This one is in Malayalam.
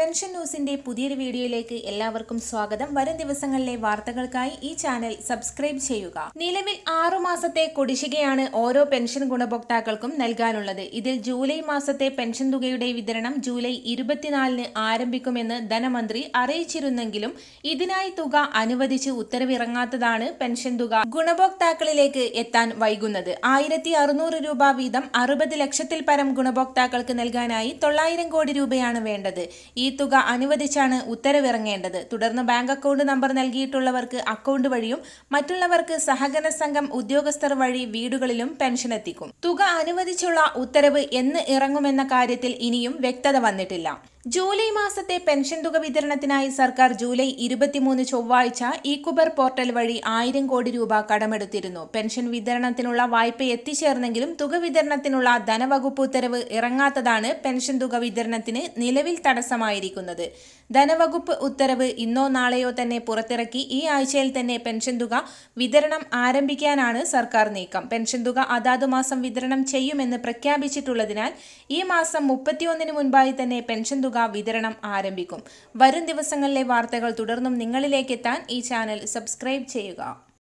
പെൻഷൻ ന്യൂസിന്റെ പുതിയൊരു വീഡിയോയിലേക്ക് എല്ലാവർക്കും സ്വാഗതം. വരും ദിവസങ്ങളിലെ വാർത്തകൾക്കായി ഈ ചാനൽ സബ്സ്ക്രൈബ് ചെയ്യുക. നിലവിൽ ആറു മാസത്തെ കുടിശ്ശികയാണ് ഓരോ പെൻഷൻ ഗുണഭോക്താക്കൾക്കും നൽകാനുള്ളത്. ഇതിൽ ജൂലൈ മാസത്തെ പെൻഷൻ തുകയുടെ വിതരണം ജൂലൈ ഇരുപത്തിനാലിന് ആരംഭിക്കുമെന്ന് ധനമന്ത്രി അറിയിച്ചിരുന്നെങ്കിലും ഇതിനായി തുക അനുവദിച്ച് ഉത്തരവിറങ്ങാത്തതാണ് പെൻഷൻ തുക ഗുണഭോക്താക്കളിലേക്ക് എത്താൻ വൈകുന്നത്. ആയിരത്തി അറുന്നൂറ് രൂപ വീതം അറുപത് ലക്ഷത്തിൽ പരം ഗുണഭോക്താക്കൾക്ക് നൽകാനായി തൊള്ളായിരം കോടി രൂപയാണ് വേണ്ടത്. ഈ തുക അനുവദിച്ചാണ് ഉത്തരവിറങ്ങേണ്ടത്. തുടർന്ന് ബാങ്ക് അക്കൗണ്ട് നമ്പർ നൽകിയിട്ടുള്ളവർക്ക് അക്കൗണ്ട് വഴിയും മറ്റുള്ളവർക്ക് സഹകരണ സംഘം ഉദ്യോഗസ്ഥർ വഴി വീടുകളിലും പെൻഷൻ എത്തിക്കും. തുക അനുവദിച്ചുള്ള ഉത്തരവ് എന്ന് ഇറങ്ങുമെന്ന കാര്യത്തിൽ ഇനിയും വ്യക്തത വന്നിട്ടില്ല. ജൂലൈ മാസത്തെ പെൻഷൻ തുക വിതരണത്തിനായി സർക്കാർ ജൂലൈ ഇരുപത്തിമൂന്ന് ചൊവ്വാഴ്ച ഇ കുബർ പോർട്ടൽ വഴി ആയിരം കോടി രൂപ കടമെടുത്തിരുന്നു. പെൻഷൻ വിതരണത്തിനുള്ള വായ്പ എത്തിച്ചേർന്നെങ്കിലും തുക വിതരണത്തിനുള്ള ധനവകുപ്പ് ഉത്തരവ് ഇറങ്ങാത്തതാണ് പെൻഷൻ തുക വിതരണത്തിന് നിലവിൽ തടസ്സമായിരിക്കുന്നത്. ധനവകുപ്പ് ഉത്തരവ് ഇന്നോ നാളെയോ തന്നെ പുറത്തിറക്കി ഈ ആഴ്ചയിൽ തന്നെ പെൻഷൻ തുക വിതരണം ആരംഭിക്കാനാണ് സർക്കാർ നീക്കം. പെൻഷൻ തുക അതാതു മാസം വിതരണം ചെയ്യുമെന്ന് പ്രഖ്യാപിച്ചിട്ടുള്ളതിനാൽ ഈ മാസം മുപ്പത്തിയൊന്നിന് മുൻപായി തന്നെ പെൻഷൻ തുക വിതരണം ആരംഭിക്കും. വരും ദിവസങ്ങളിലെ വാർത്തകൾ തുടർന്നും നിങ്ങളിലേക്ക് എത്താൻ ഈ ചാനൽ സബ്സ്ക്രൈബ് ചെയ്യുക.